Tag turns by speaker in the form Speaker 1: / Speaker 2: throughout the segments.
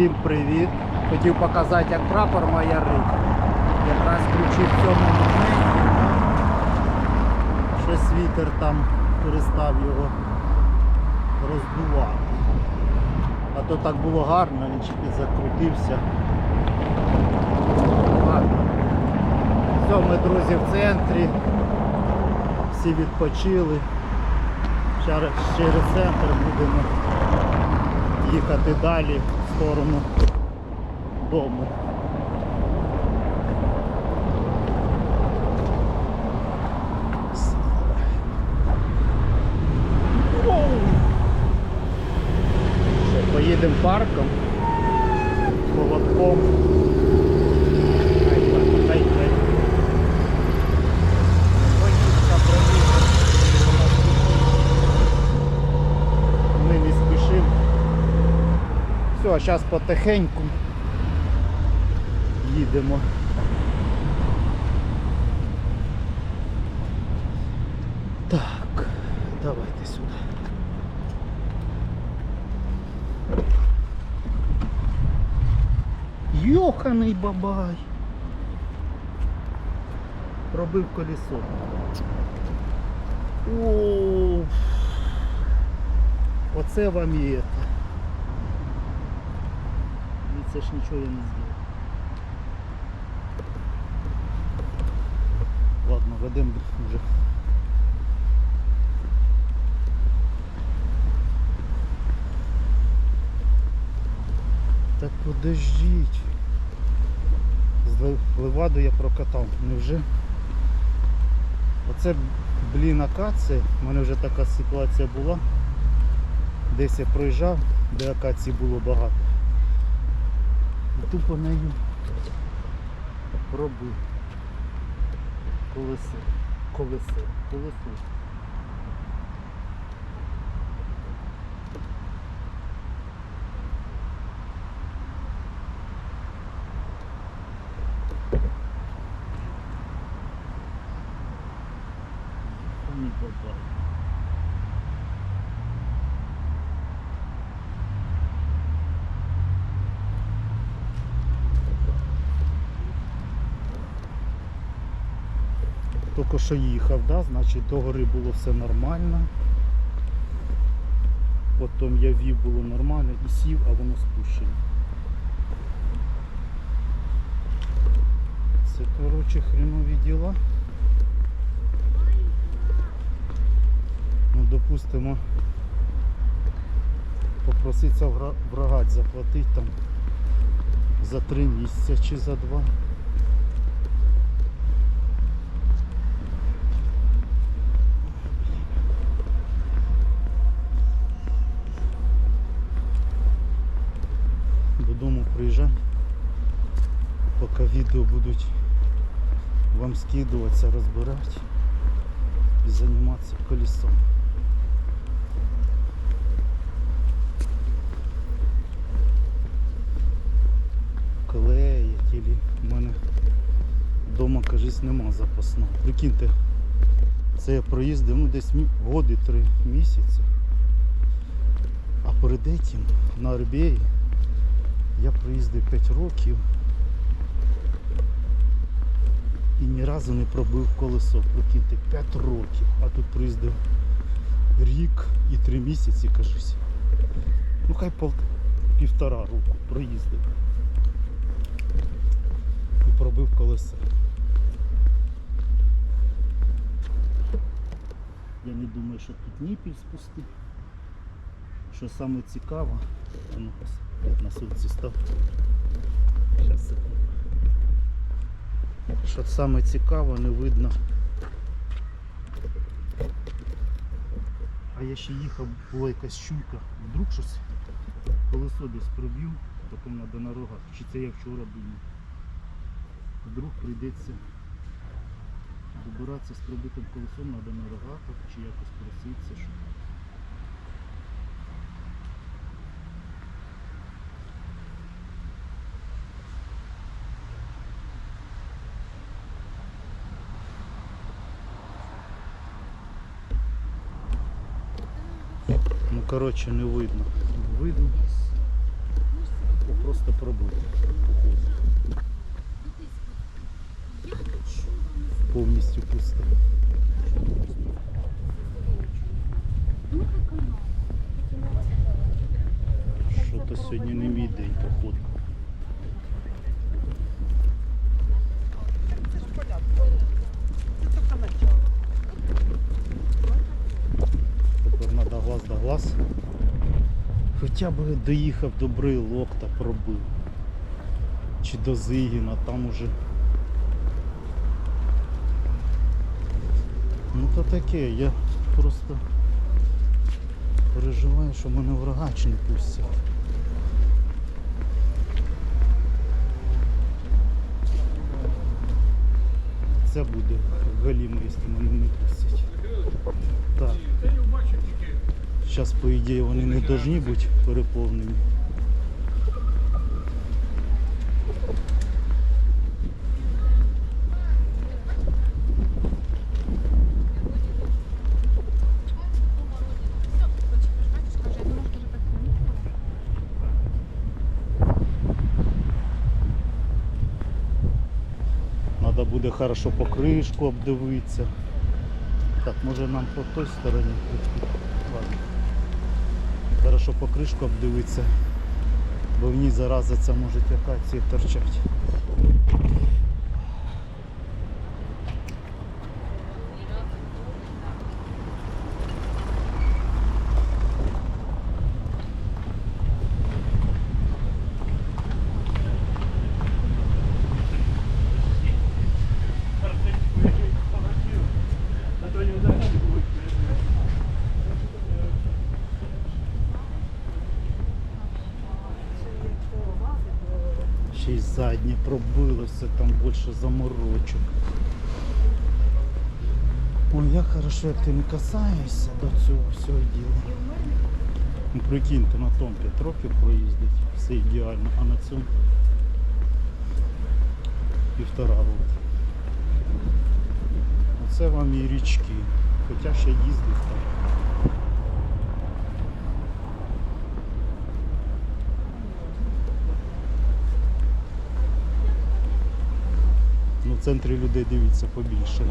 Speaker 1: Всім привіт! Хотів показати, як прапор майорить. Якраз включив в цьому моменті. Щось вітер там перестав його роздувати. А то так було гарно, він чики закрутився. Гарно. Все, ми, друзі, в центрі. Всі відпочили. Через, центр будемо їхати далі сторону дому. Поїдемо парком, холодком. Хай, хай, хай, хай. Поїздка проїхала. Ми не спішимо. Все, а зараз потихеньку їдемо. Так, давайте сюди. Йоханий бабай. Пробив колесо. О, оце вам і це. Ж нічого я не зробив. Ладно, ведемо вже. Так подождіть. З Леваду я прокатав. Невже? Оце, блін, акація. У мене вже така ситуація була. Десь я проїжджав, де акації було багато. І тупо нею пробив. Колесо. Колесо. Колесо. Ні, бабай. Тільки що їхав, да? значить до гори було все нормально. Потім я вів було нормально і сів, а воно спущено. Це коротше хренові діла. Ну, допустимо, попроситься вра- врагать заплатити там за три місяці чи за два. Приїжджай, поки відео будуть вам скидуватися, розбирати і займатися колесом. Клеять или в мене вдома, кажись, нема запасного. Прикиньте, це я проїздив ну, десь годи три місяці. А перед этим на Арбєї я проїздив 5 років і ні разу не пробив колесо. Прикиньте, 5 років, а тут проїздив рік і 3 місяці, кажись. Ну хай пол, півтора року проїздив. І пробив колесо. Я не думаю, що тут ніпіль спустив. Що саме цікаво, ну на сутці став. Зараз. Що саме цікаво, не видно. А я ще їхав, була якась чуйка. Вдруг щось колесо десь проб'ю, треба на рогах. Чи це я вчора думав. Вдруг прийдеться добиратися з пробитим колесом, на рогах, чи якось проситися. Щоб... коротше не видно. Не видно. Ну, просто пробив. Повністю пусто. Що-то сьогодні не мій день походу. Хоча б доїхав до брилок та пробив. Чи до Зигіна, там уже. Ну то таке, я просто переживаю, що мене в рогач не пустять. Це буде галімо, якщо мене не пустять. Так. Зараз, по ідеї, вони не повинні бути переповнені. Треба буде хорошо покришку обдивитися. Так, може нам по той стороні? Ладно. Хорошо покришку обдивитися, бо в ній зараза ця може якась торчать. Ще й заднє пробилося, там більше заморочок. Ой, як хорошо, як ти не касаєшся до цього всього діла. Ну, прикиньте, на тому 5 років проїздить, все ідеально, а на цьому півтора року. Оце вам і річки. Хоча ще їздив так. Центрі людей дивіться побільше.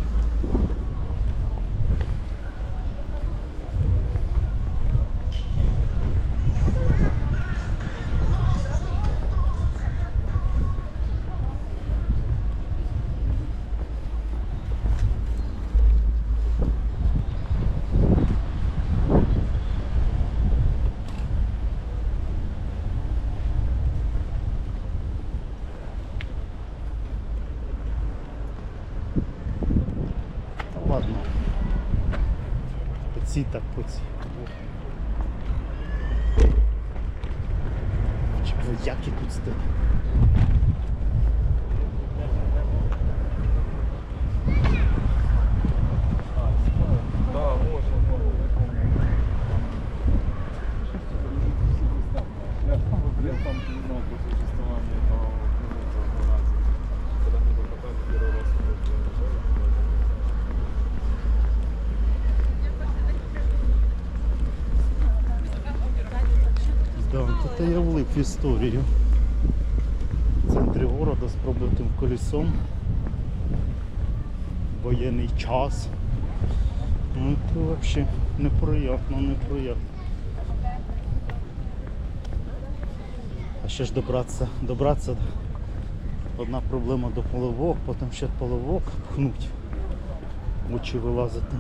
Speaker 1: Та ладно. Поці так поці. як я тут стоять?
Speaker 2: В
Speaker 1: історію. В центрі города з пробитим колесом. Воєнний час. Ну це взагалі неприємно, неприємно. А ще ж добратися, добратися. Одна проблема до поливок, потім ще поливок пхнуть. Очі вилазити.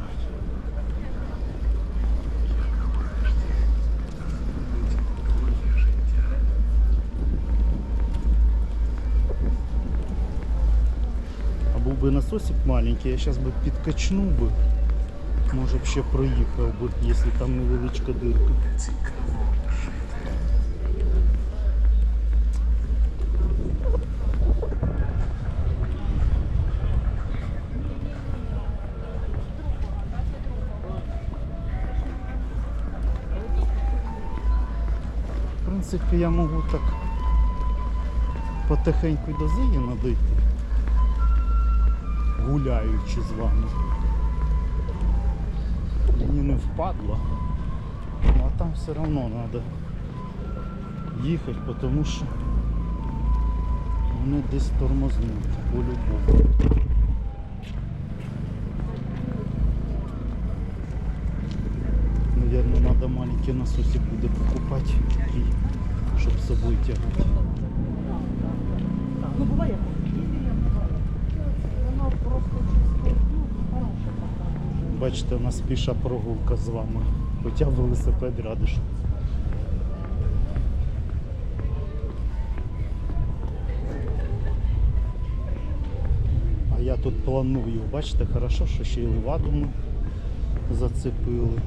Speaker 1: Би насосик маленький, я зараз би підкачнув би. Може б ще проїхав би, там невеличка дирка. В принципі, я можу так потихеньку до Зигіна дойти, гуляючи з вами. Мені не впадло. А там все одно треба їхати, тому що вони десь тормознуть по-любому. Наверное, надо маленький насосик буде покупати, щоб собою тягнути.
Speaker 3: Ну, буває. Воно просто чисто, ну, хороше така.
Speaker 1: Бачите, у нас піша прогулка з вами. Хоча велосипед радиш. А я тут планую, бачите, хорошо, що ще й леваду зацепили.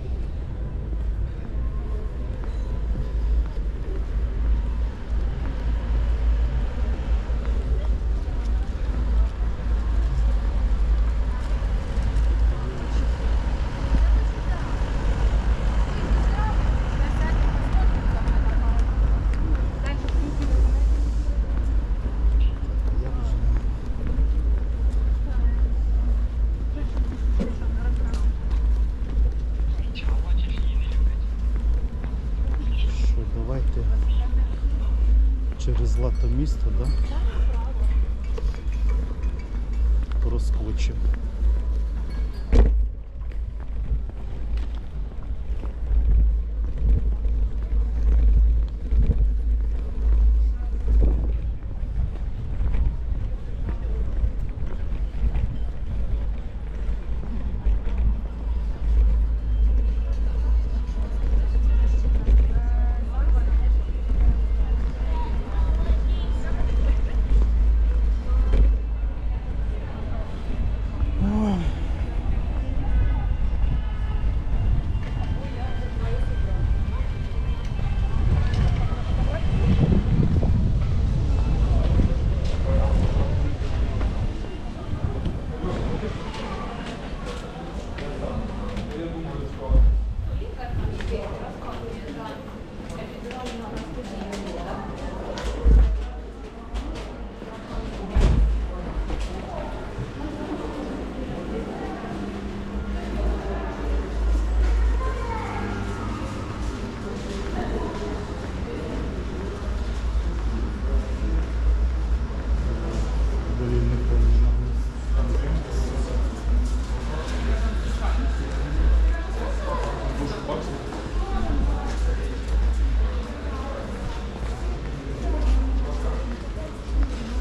Speaker 1: Я вже Що, давайте через лато місто, да? Проскочимо.